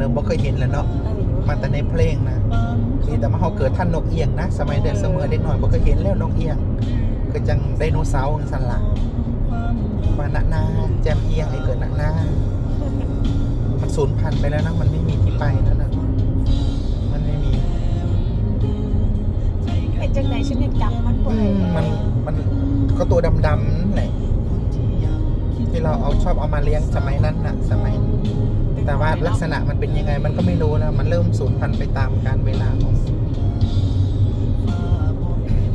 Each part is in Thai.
ริ่มบ่เคยเห็นแล้วเนาะเออมาแต่ในเพลงนะมีแต่มาเฮาเกิดท่านนกเอียงนะ สมัยเด็กเสมอเด็กหน่อยบ่เคยเห็นแล้วนกเอียงก็จังไดโนเสาร์จังซั่นล่ะว่าหน้าหน้าแจมเอียงไอ้เกิดหน้าหน้ามันสูญพันธุ์ไปแล้วนะมันไม่มีที่ไปแล้วนะมันไม่มีเป็นจังไหนฉันยังจำมันบ่อืได้มมันมันก็ตัวดำๆนั่นแหละที่เราเอาชอบเอามาเลี้ยงสมัยนั้นน่ะ สมัย แต่ว่าลักษณะมันเป็นยังไงมันก็ไม่รู้นะ มันเริ่มสูญพันธุ์ไปตามกาลเวลาของ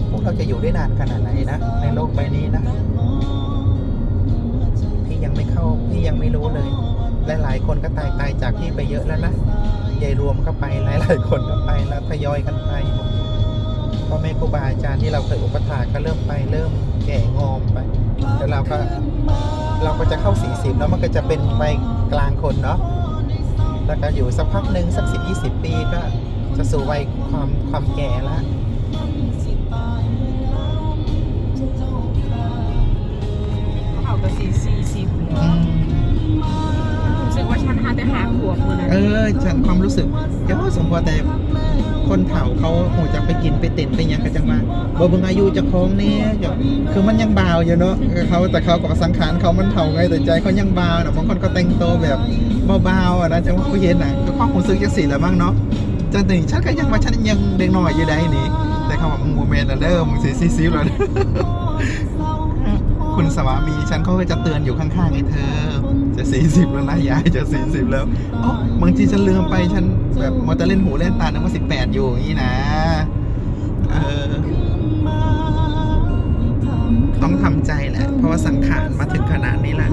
พวกเราจะอยู่ได้นานขนาดไหนนะ ในโลกใบนี้นะพี่ยังไม่เข้าพี่ยังไม่รู้เลยและหลายคนก็ตายตายจากพี่ไปเยอะแล้วนะยายรวมก็ไปหลายหลายคนก็ไปแล้วทยอยกันไป พ่อแม่ครูบาอาจารย์ที่เราเคยอุปถากก็เริ่มไปเริ่มแก่งอมไปแล้วเราก็เราก็จะเข้าสี่สิบแล้วมันก็จะเป็นไปกลางคนเนาะแล้วก็อยู่สักพักหนึ่งสักสิบยี่สิบปีก็จะสู่วัยความความแก่แล้ว อฉันความรู้สึกเดี๋ยวสมพอแต่คนเฒ่าเขาคงจะไปกินไปเต้นไปยังกันจังมาบ่เบิ่งอายุจะคองเนี่ยคือมันยังบาวอยู่เนาะเขาแต่เขากับสังขารเขามันเฒ่าไงแต่ใจเขายังบาวนะบางคนก็แต่งตัวแบบเบาๆนะจังว่าเขาเห็นน่ะก็ความรู้สึกจังสี่แหละบ้างเนาะจนถึงฉันก็ยังว่าฉันยังเด็กน้อยอยู่ได้นี่แต่เขาบอกมึงโมเมนต์นะเด้อมึงสีซีซีแล้ว คุณสวามีฉันเขาก็จะเตือนอยู่ข้างๆไอ้เธอ จะสี่สิบแล้วนะยายจะสี่สิบแล้วอ๋อบางทีฉันลืมไปฉันแบบมัวแต่เล่นหูเล่นตานึกว่าสิบแปดอยู่อย่างนี้นะเออต้องทำใจแหละ เพราะว่าสังขารมาถึงขนาดนี้แล้ว